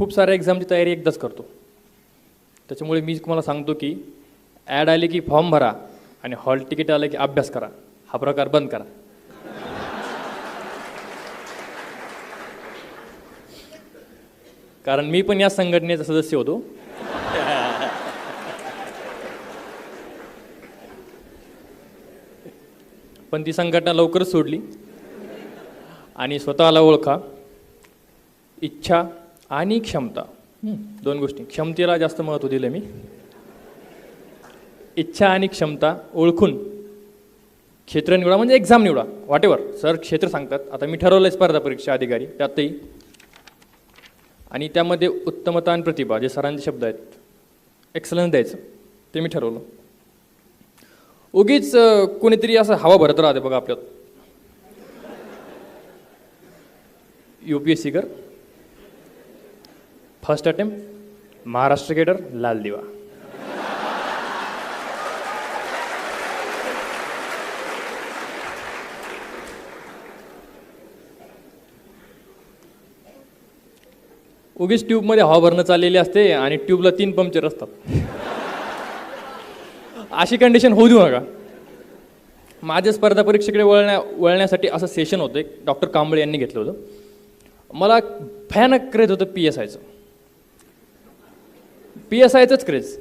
खूप साऱ्या एक्झामची तयारी एकदाच करतो. त्याच्यामुळे मी तुम्हाला सांगतो की ॲड आली की फॉर्म भरा आणि हॉल तिकीट आलं की अभ्यास करा. हा प्रकार बंद करा. कारण मी पण या संघटनेचा सदस्य होतो. पण ती संघटना लवकरच सोडली. आणि स्वतःला ओळखा. इच्छा आणि क्षमता. दोन गोष्टी. क्षमतेला जास्त महत्त्व दिलं मी. इच्छा आणि क्षमता ओळखून क्षेत्र निवडा म्हणजे एक्झाम निवडा. वाटेवर सर क्षेत्र सांगतात. आता मी ठरवलं आहे स्पर्धा परीक्षा अधिकारी. त्यातही. आणि त्यामध्ये उत्तमता आणि प्रतिभा जे सरांचे शब्द आहेत एक्सलन्स द्यायचं. ते मी ठरवलं. उगीच कोणीतरी असं हवा भरत राहते बघा आपल्यात. यू पी एस सी कर. फर्स्ट अटेम्प्ट महाराष्ट्र केडर लाल दिवा उगीच ट्यूबमध्ये हवा भरणं चाललेली असते आणि ट्यूबला तीन पंक्चर असतात. अशी कंडिशन होऊ देऊ नका. माझ्या स्पर्धा परीक्षेकडे वळण्या वळण्यासाठी असं सेशन होतं. एक डॉक्टर कांबळे यांनी घेतलं होतं. मला भयानक क्रेज होतं पी एस आयचं पी एस आयचंच क्रेज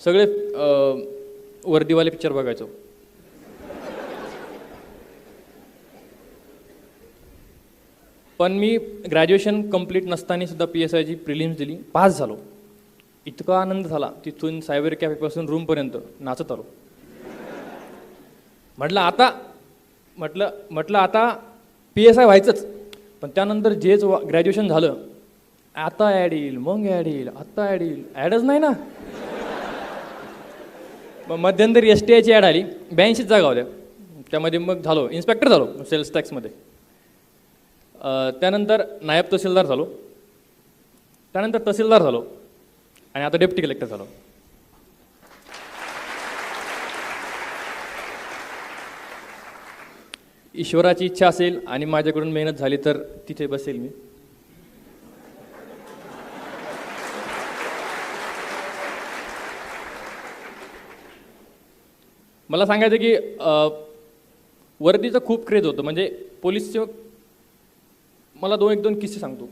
सगळे वर्दीवाले पिक्चर बघायचो. पण मी ग्रॅज्युएशन कंप्लीट नसताना सुद्धा पी एस आयची प्रिलिम्स दिली. पास झालो. इतका आनंद झाला तिथून सायबर कॅफेपासून रूमपर्यंत नाचत आलो. म्हटलं आता म्हटलं म्हटलं आता पी एस आय व्हायचंच. पण त्यानंतर जेच ग्रॅज्युएशन झालं आता ॲड येईल मग ॲड येईल आत्ता ॲड येईल. ॲडच नाही ना? मग मध्यंतरी एस टी आयची ॲड आली ब्याऐंशीच जागा होत्या. त्यामध्ये मग झालो इन्स्पेक्टर झालो सेल्स टॅक्समध्ये त्यानंतर नायब तहसीलदार झालो. त्यानंतर तहसीलदार झालो. आणि आता डेप्टी कलेक्टर झालो. ईश्वराची इच्छा असेल आणि माझ्याकडून मेहनत झाली तर तिथे बसेल मी. मला सांगायचं की वर्दीचं खूप क्रेज होतं. म्हणजे पोलीसचे मला दोन एक दोन किस्से सांगतो.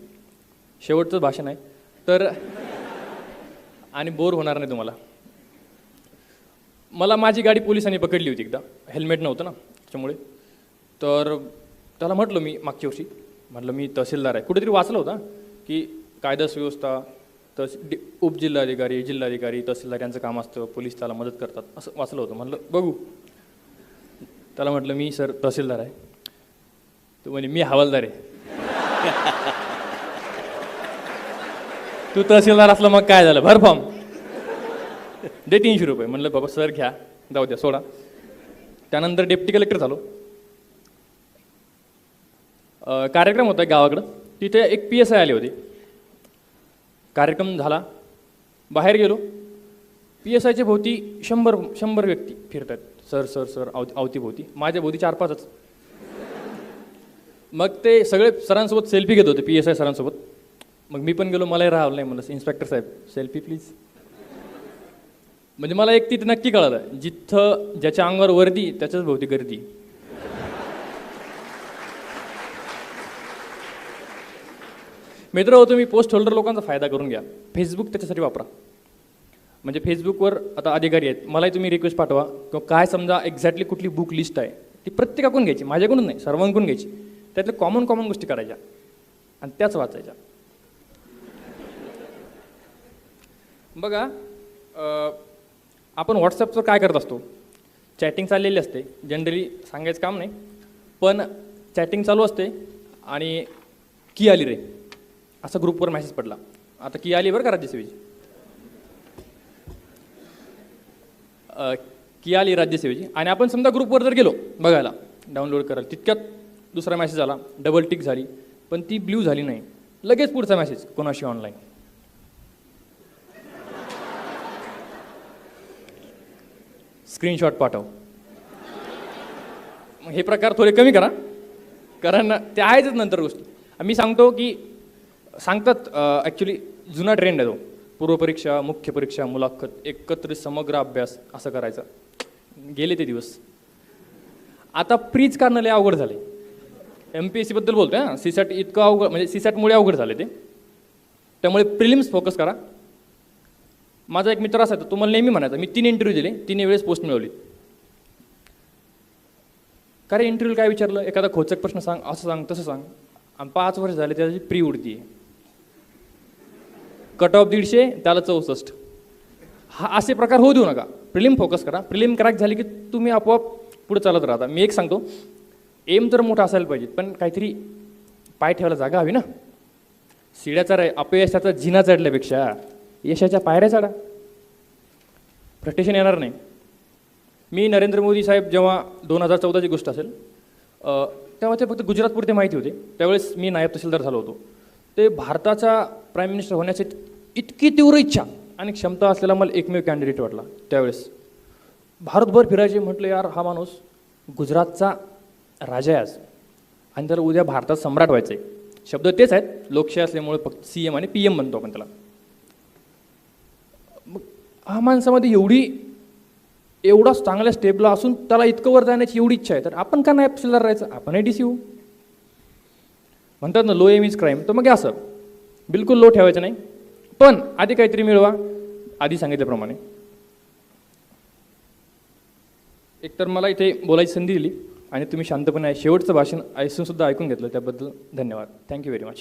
शेवटचं भाषण आहे. तर आणि बोर होणार नाही तुम्हाला. मला माझी गाडी पोलिसांनी पकडली होती एकदा. हेल्मेट नव्हतं ना त्याच्यामुळे. तर त्याला म्हटलं मी मागच्या वर्षी. म्हटलं मी तहसीलदार आहे. कुठेतरी वाचलं होतं की कायदा सुव्यवस्था तस डि उपजिल्हाधिकारी जिल्हाधिकारी तहसीलदार यांचं काम असतं पोलीस त्याला मदत करतात असं वाचलं होतं. म्हटलं बघू. त्याला म्हटलं मी सर तहसीलदार आहे. तो म्हणे मी हवालदार आहे. तू तहसीलदार असलं मग काय झालं? भर फॉर्म. दे तीनशे रुपये. म्हणलं बाबा सर घ्या. जाऊ द्या सोडा. त्यानंतर डेप्टी कलेक्टर झालो. कार्यक्रम होता एक गावाकडं. तिथे एक पी एस आय आले होते. कार्यक्रम झाला. बाहेर गेलो. पी एस आयच्या भोवती शंभर शंभर व्यक्ती फिरतात. सर सर सर अव अवतीभोवती माझ्या भोवती चार पाचच. मग ते सगळे सरांसोबत सेल्फी घेत होते पी एस आय सरांसोबत. मग मी पण गेलो मलाही राहावलं नाही म्हणलं. इन्स्पेक्टर साहेब सेल्फी प्लीज म्हणजे मला एक तिथं नक्की कळालं जिथं ज्याच्या अंगावर वर्दी त्याच्याच भोवती गर्दी. मित्र हो तुम्ही पोस्ट होल्डर लोकांचा फायदा करून घ्या. फेसबुक त्याच्यासाठी वापरा. म्हणजे फेसबुकवर आता अधिकारी आहेत. मलाही तुम्ही रिक्वेस्ट पाठवा. किंवा काय समजा एक्झॅक्टली कुठली बुक लिस्ट आहे ती प्रत्येकाकडून घ्यायची. माझ्याकडून नाही सर्वांकडून घ्यायची. त्यातल्या कॉमन कॉमन गोष्टी करायच्या. आणि त्याच वाचायच्या. बघा आपण व्हॉट्सअपवर काय करत असतो? चॅटिंग चाललेली असते. जनरली सांगायचं काम नाही. पण चॅटिंग चालू असते आणि की आली रे? असा ग्रुपवर मेसेज पडला. आता की आली बरं का राज्यसेवेची? की आली राज्यसेवेची? आणि आपण समजा ग्रुपवर जर गेलो बघायला डाउनलोड करायला तितक्यात दुसरा मेसेज आला डबल टिक झाली पण ती ब्ल्यू झाली नाही. लगेच पुढचा मेसेज कोणाशी ऑनलाईन स्क्रीनशॉट पाठव. मग हे प्रकार थोडे कमी करा. कारण ते आहेतच नंतर गोष्टी. मी सांगतो की सांगतात ॲक्च्युली जुना ट्रेंड आहे तो. पूर्वपरीक्षा मुख्य परीक्षा मुलाखत एकत्रित समग्र अभ्यास असं करायचा. गेले ते दिवस. आता प्रीच काढणं लय अवघड झाले एम पी एस सीबद्दल बोलतोय हां. सीसॅट इतकं अवघड म्हणजे सीसॅटमुळे अवघड झाले ते. त्यामुळे प्रिलिम्स फोकस करा. माझा एक मित्र असायचा तो मला नेहमी म्हणायचा मी तीन इंटरव्ह्यू दिले तीन वेळेस पोस्ट मिळवली. का रे इंटरव्ह्यू काय विचारलं? एखादा खोचक प्रश्न सांग असं सांग तसं सांग. आणि पाच वर्ष झाले त्याची प्री उडती आहे कट ऑफ दीडशे त्याला चौसष्ट. हा असे प्रकार होऊ देऊ नका. प्रिलिम फोकस करा. प्रिलिम क्रॅक झाली की तुम्ही आपोआप पुढे चालत राहता. मी एक सांगतो. एम तर मोठा असायला पाहिजे पण काहीतरी पाय ठेवायला जागा हवी ना. शिड्याचा रे अपयशाचा जिना चढल्यापेक्षा यशाच्या पायऱ्या चढा. फ्रस्ट्रेशन येणार नाही. मी नरेंद्र मोदी साहेब जेव्हा दोन हजार चौदाची गोष्ट असेल तेव्हा ते फक्त गुजरातपुरते माहिती होते. त्यावेळेस मी नायब तहसीलदार झालो होतो. ते भारताचा प्राईम मिनिस्टर होण्याची इतकी तीव्र इच्छा आणि क्षमता असलेला मला एकमेव कॅन्डिडेट वाटला त्यावेळेस. भारतभर फिरायचे म्हटलं यार हा माणूस गुजरातचा राजा आहे आज. आणि त्याला उद्या भारतात सम्राट व्हायचं आहे शब्द तेच आहेत. लोकशाही असल्यामुळे फक्त सी एम आणि पी एम म्हणतो आपण त्याला. मग हा माणसामध्ये एवढी एवढा चांगल्या स्टेपला असून त्याला इतकं वर जाण्याची एवढी इच्छा आहे. तर आपण का नाही तहसीलदार राहायचं? आपणही डी सी होऊ म्हणतात ना लो एम इज क्राईम तर मग हे असं. बिलकुल लो ठेवायचं नाही. पण आधी काहीतरी मिळवा. आधी सांगितल्याप्रमाणे. एकतर मला इथे बोलायची संधी दिली आणि तुम्ही शांतपणे शेवटचं भाषण ऐसूनसुद्धा ऐकून घेतलं. त्याबद्दल धन्यवाद. Thank you very much